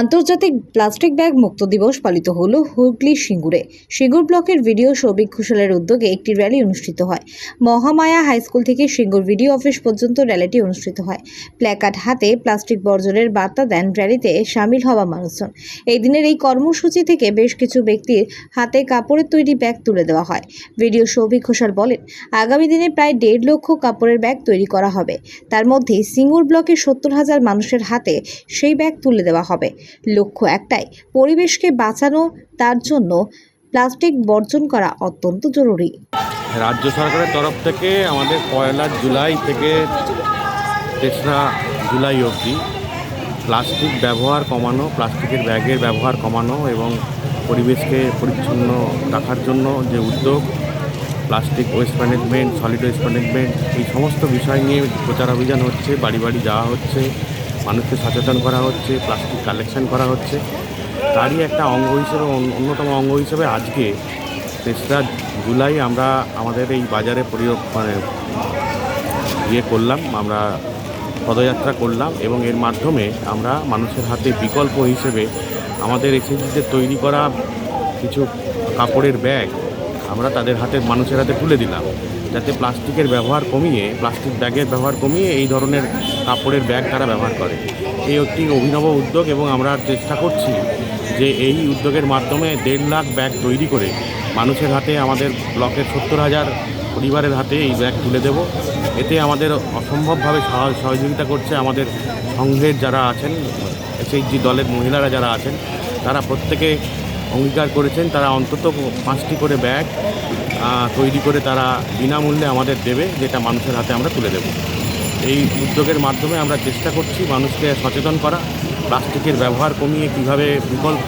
আন্তর্জাতিক plastic bag মুক্ত দিবস পালিত হলো হুগলি সিঙ্গুরে। সিঙ্গুর ব্লকের ভিডিও সৌভিক ঘোষালের উদ্যোগে একটি র্যালি অনুষ্ঠিত হয়। মহামায়া হাই স্কুল থেকে সিঙ্গুর ভিডিও অফিস পর্যন্ত র্যালিটি অনুষ্ঠিত হয়। প্ল্যাকার্ড হাতে প্লাস্টিক বর্জনের বার্তা দেন র্যালিতে সামিল হওয়া মানুষজন। এই দিনের এই কর্মসূচি থেকে বেশ কিছু ব্যক্তির হাতে কাপড়ের তৈরি ব্যাগ তুলে দেওয়া হয়। ভিডিও সৌভিক ঘোষাল বলেন, আগামী দিনে প্রায় দেড় লক্ষ কাপড়ের ব্যাগ তৈরি করা হবে। তার মধ্যে সিঙ্গুর ব্লকের সত্তর হাজার মানুষের হাতে সেই ব্যাগ তুলে দেওয়া হবে। লক্ষ্য একটাই, পরিবেশকে বাঁচানো, তার জন্য প্লাস্টিক বর্জন করা অত্যন্ত জরুরি। রাজ্য সরকারের তরফ থেকে আমাদের পয়লা জুলাই থেকে তেসরা জুলাই অবধি প্লাস্টিক ব্যবহার কমানো, প্লাস্টিকের ব্যাগের ব্যবহার কমানো এবং পরিবেশকে পরিচ্ছন্ন রাখার জন্য যে উদ্যোগ, plastic waste management, solid waste management, এই সমস্ত বিষয় নিয়ে প্রচার অভিযান হচ্ছে, বাড়ি বাড়ি যাওয়া হচ্ছে। মানুষকে সচেতন করা হচ্ছে প্লাস্টিক কালেকশন করা হচ্ছে। তারই একটা অঙ্গ হিসেবে অন্যতম অঙ্গ হিসেবে আজকে তেসরা জুলাই আমরা আমাদের এই বাজারে প্রয়োগ মানে ইয়ে করলাম, আমরা পদযাত্রা করলাম এবং এর মাধ্যমে আমরা মানুষের হাতে বিকল্প হিসেবে আমাদের এসএসজিদের তৈরি করা কিছু কাপড়ের ব্যাগ আমরা তাদের হাতে, মানুষের হাতে তুলে দিলাম, যাতে প্লাস্টিকের ব্যবহার কমিয়ে, প্লাস্টিক ব্যাগের ব্যবহার কমিয়ে এই ধরনের কাপড়ের ব্যাগ তারা ব্যবহার করে। এই একটি অভিনব উদ্যোগ এবং আমরা চেষ্টা করছি যে এই উদ্যোগের মাধ্যমে দেড় লাখ ব্যাগ তৈরি করে মানুষের হাতে, আমাদের ব্লকের সত্তর হাজার পরিবারের হাতে এই ব্যাগ তুলে দেব। এতে আমাদের অসম্ভবভাবে সহ- সহযোগিতা করছে আমাদের সংঘের যারা আছেন এসএইচজি দলের মহিলারা যারা আছেন, তারা প্রত্যেকে অঙ্গীকার করেছেন, তারা অন্তত পাঁচটি করে ব্যাগ তৈরি করে তারা বিনামূল্যে আমাদের দেবে, যেটা মানুষের হাতে আমরা তুলে দেব। এই উদ্যোগের মাধ্যমে আমরা চেষ্টা করছি মানুষকে সচেতন করা, প্লাস্টিকের ব্যবহার কমিয়ে কীভাবে বিকল্প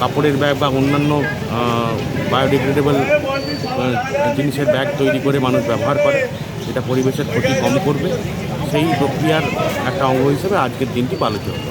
কাপড়ের ব্যাগ বা অন্যান্য বায়োডিগ্রেডেবল জিনিসের ব্যাগ তৈরি করে মানুষ ব্যবহার করে যেটা পরিবেশের ক্ষতি কম করবে। সেই প্রক্রিয়ার একটা অঙ্গ হিসেবে আজকের দিনটি পালিত হলো।